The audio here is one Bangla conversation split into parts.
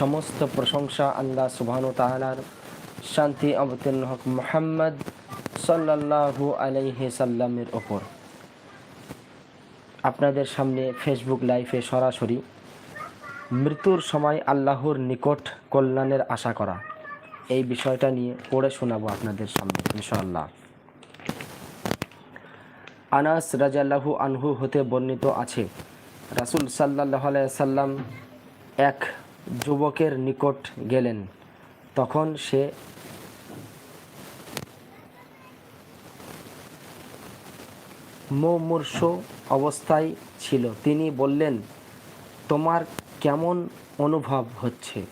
সমস্ত প্রশংসা আল্লাহ সুবহান তাআলার। শান্তি অবতীর্ণ হক মোহাম্মদ সাল্লাল্লাহু আলাইহি সাল্লামের ওপর। আপনাদের সামনে ফেসবুক লাইভে সরাসরি মৃত্যুর সময় আল্লাহর নিকট কল্যাণের আশা করা। এই বিষয়টা নিয়ে পড়ে শোনাবো আপনাদের সামনে, ইনশাআল্লাহ। আনাস রাজাল্লাহু আনহু হতে বর্ণিত আছে, রাসূল সাল্লাহ সাল্লাম এক যুবকের নিকট গেলেন। তখন সে মুমূর্ষ অবস্থায় ছিল। তিনি বললেন, তোমার কেমন অনুভব হচ্ছে?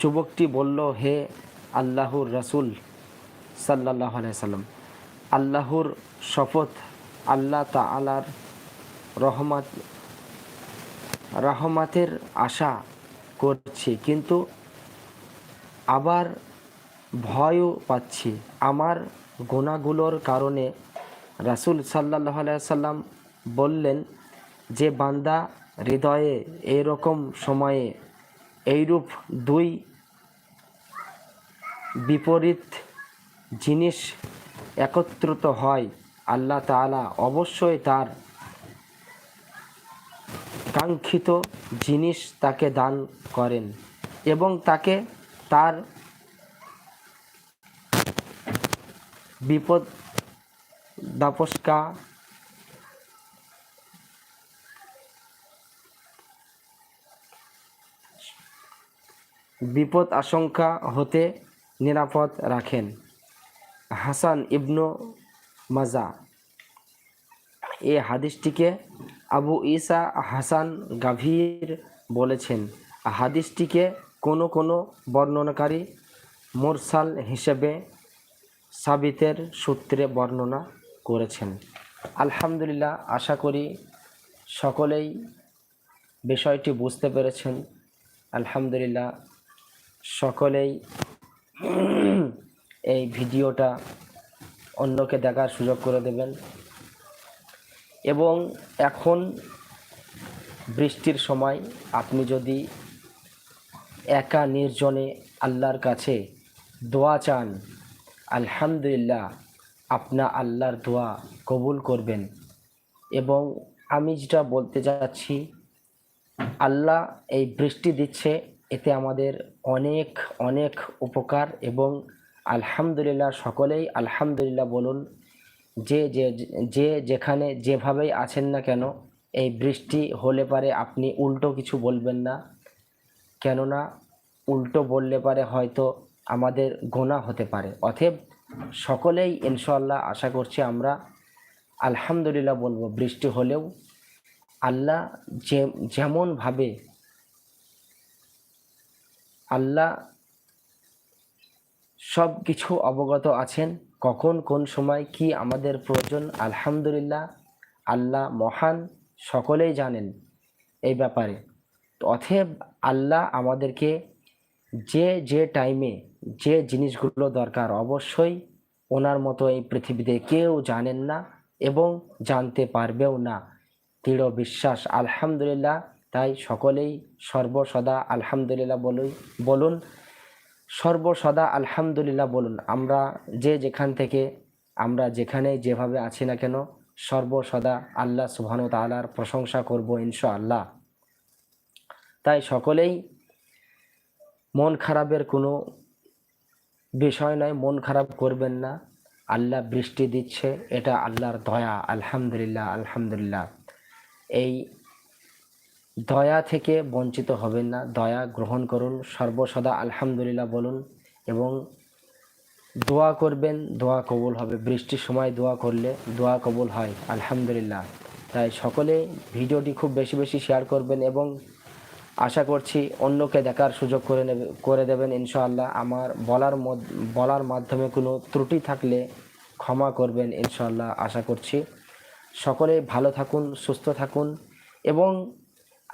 যুবকটি বলল, হে আল্লাহর রাসূল সাল্লাহ সাল্লাম, আল্লাহর শপথ আল্লাহ তাআলার রহমত, রহমতের আশা করছি, কিন্তু আবার ভয়ও পাচ্ছি। আমার গোনাগুলোর কারণে রাসূল সাল্লাহ সাল্লাম বললেন যে, বান্দা হৃদয়ে এরকম সময়ে এইরূপ দুই বিপরীত জিনিস একত্রিত হয়, আল্লাহ তাআলা অবশ্যই তার কাঙ্ক্ষিত জিনিস তাকে দান করেন এবং তাকে তার বিপদ দাপস্কা বিপদ আশঙ্কা হতে নিরাপদ রাখেন। হাসান ইবনু মাজা। এ হাদিসটিকে আবু ঈসা হাসান গাভীর বলেছেন, হাদিসটিকে কোনো কোনো বর্ণনাকারী মোরসাল হিসেবে সাবিতের সূত্রে বর্ণনা করেছেন। আলহামদুলিল্লাহ, আশা করি সকলেই বিষয়টি বুঝতে পেরেছেন। আলহামদুলিল্লাহ, সকলেই এই ভিডিওটা অন্যকে দেখার সুযোগ করে দেবেন। এবং এখন বৃষ্টির সময় আপনি যদি একা নির্জনে আল্লাহর কাছে দোয়া চান, আলহামদুলিল্লাহ আপনা আল্লাহর দোয়া কবুল করবেন। এবং আমি যেটা বলতে যাচ্ছি, আল্লাহ এই বৃষ্টি দিচ্ছে, এতে আমাদের অনেক অনেক উপকার এবং আলহামদুলিল্লাহ সকলেই আলহামদুলিল্লাহ বলুন যে যে যেখানে যেভাবেই আছেন না কেন, এই বৃষ্টি হলে পারে আপনি উল্টো কিছু বলবেন না। কেননা উল্টো বললে পারে হয়তো আমাদের গোনা হতে পারে। অতএব সকলেই ইনশাল্লাহ আশা করছি আমরা আলহামদুলিল্লাহ বলব, বৃষ্টি হলেও আল্লাহ যে, যেমনভাবে আল্লাহ সব কিছু অবগত আছেন কখন, কোন সময়, কি আমাদের প্রয়োজন, আলহামদুলিল্লাহ, আল্লাহ মহান, সকলেই জানেন এই ব্যাপারে। অথেব আল্লাহ আমাদেরকে যে যে টাইমে যে জিনিসগুলো দরকার, অবশ্যই ওনার মতো এই পৃথিবীতে কেউ জানেন না এবং জানতে পারবেও না। দৃঢ় বিশ্বাস, আলহামদুলিল্লাহ, তাই সকলেই সর্বসদা আলহামদুলিল্লাহ বলুন বলুন সর্বসদা আলহামদুলিল্লাহ বলুন, আমরা যে যেখান থেকে, আমরা যেখানে যেভাবে আছি না কেন, সর্বসদা আল্লাহ সুবহানু তাআলার প্রশংসা করব ইনশাআল্লাহ। তাই সকলেই মন খারাপের কোনো বিষয় নয়, মন খারাপ করবেন না। আল্লাহ বৃষ্টি দিচ্ছে, এটা আল্লাহর দয়া। আলহামদুলিল্লাহ আলহামদুলিল্লাহ। এই দয়া থেকে বঞ্চিত হবেন না। দয়া গ্রহণ করুন। সর্বসদা আলহামদুলিল্লাহ বলুন এবং দোয়া করবেন। দোয়া কবুল হবে। বৃষ্টির সময় দোয়া করলে দোয়া কবুল হয়। আলহামদুলিল্লাহ। তাই সকলে ভিডিওটি খুব বেশি বেশি শেয়ার করবেন এবং আশা করছি অন্যকে দেখার সুযোগ করে নেবে, করে দেবেন ইনশাআল্লাহ। আমার বলার বলার মাধ্যমে কোনো ত্রুটি থাকলে ক্ষমা করবেন ইনশাআল্লাহ, আশা করছি। সকলে ভালো থাকুন, সুস্থ থাকুন এবং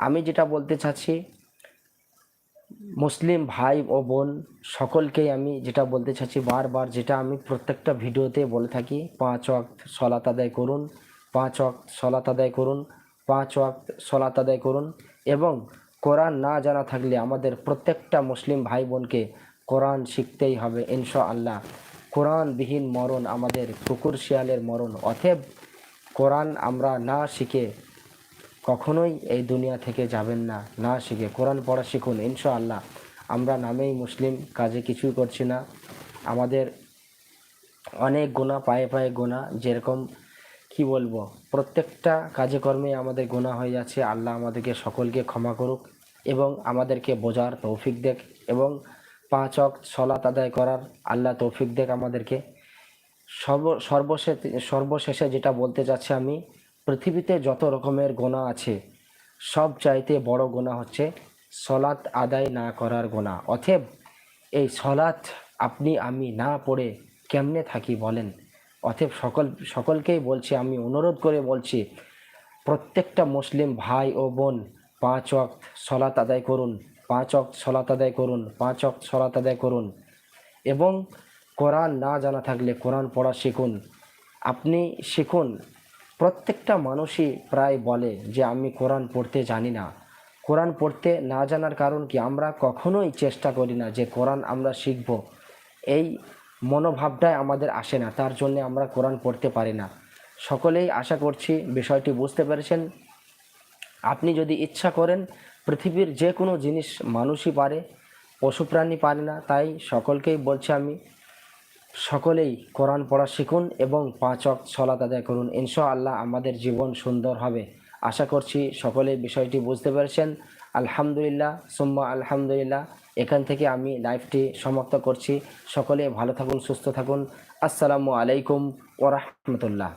আমি যেটা বলতে চাচ্ছি, মুসলিম ভাই ও বোন সকলকেই আমি যেটা বলতে চাচ্ছি বারবার, যেটা আমি প্রত্যেকটা ভিডিওতে বলে থাকি, পাঁচ ওয়াক্ত সলাত আদায় করুন, পাঁচ ওয়াক্ত সলাত আদায় করুন, পাঁচ ওয়াক্ত সলাত আদায় করুন এবং কোরআন না জানা থাকলে আমাদের প্রত্যেকটা মুসলিম ভাই বোনকে কোরআন শিখতেই হবে ইনশা আল্লাহ কোরআনবিহীন মরণ আমাদের কুকুর শিয়ালের মরণ অথেব কোরআন আমরা না শিখে কখনোই এই দুনিয়া থেকে যাবেন না না শিখে। কোরআন পড়া শিখুন ইনশা আল্লাহ আমরা নামেই মুসলিম, কাজে কিছুই করছি না। আমাদের অনেক গোনা পায়ে পায়ে গোনা যেরকম, কি বলব, প্রত্যেকটা কাজে কর্মে আমাদের গোনা হয়ে যাচ্ছে। আল্লাহ আমাদেরকে সকলকে ক্ষমা করুক এবং আমাদেরকে বোঝার তৌফিক দেখ এবং পাঁচ অক সলাত আদায় করার আল্লাহ তৌফিক দেখ আমাদেরকে। সর্ব, সর্বশেষ, সর্বশেষে যেটা বলতে চাচ্ছি আমি পৃথিবীতে যত রকমের গোনা আছে, সব চাইতে বড় গোনা হচ্ছে সলাৎ আদায় না করার গোনা। অথেব এই সলাৎ আপনি আমি না পড়ে কেমনে থাকি বলেন? অথেব সকল, সকলকেই বলছি, আমি অনুরোধ করে বলছি, প্রত্যেকটা মুসলিম ভাই ও বোন পাঁচ ওয়াক্ত সলাত আদায় করুন, পাঁচ ওয়াক্ত সলাত আদায় করুন, পাঁচ ওয়াক্ত সলাত আদায় করুন এবং কোরআন না জানা থাকলে কোরআন পড়া শিখুন। আপনি শিখুন প্রত্যেকটা মানুষই প্রায় বলে যে আমি কোরআন পড়তে জানি না। কোরআন পড়তে না জানার কারণ কি? আমরা কখনোই চেষ্টা করি না যে কোরআন আমরা শিখব। এই মনোভাবটাই আমাদের আসে না, তার জন্য আমরা কোরআন পড়তে পারি না। সকলেই আশা করছি বিষয়টি বুঝতে পেরেছেন। আপনি যদি ইচ্ছা করেন, পৃথিবীর যে কোনো জিনিস মানুষই পারে, পশু প্রাণী পারে না, তাই সকলকেই বলছি আমি সকলেই কোরআন পড়া শিখুন এবং পাঁচ অক সলাত আদায় করুন। ইনশা আল্লাহ আমাদের জীবন সুন্দর হবে। আশা করছি সকলে বিষয়টি বুঝতে পেরেছেন। আলহামদুলিল্লাহ, সুম্মা আলহামদুলিল্লাহ। এখান থেকে আমি লাইভটি সমাপ্ত করছি। সকলে ভালো থাকুন, সুস্থ থাকুন। আসসালামু আলাইকুম ওরহমতুল্লাহ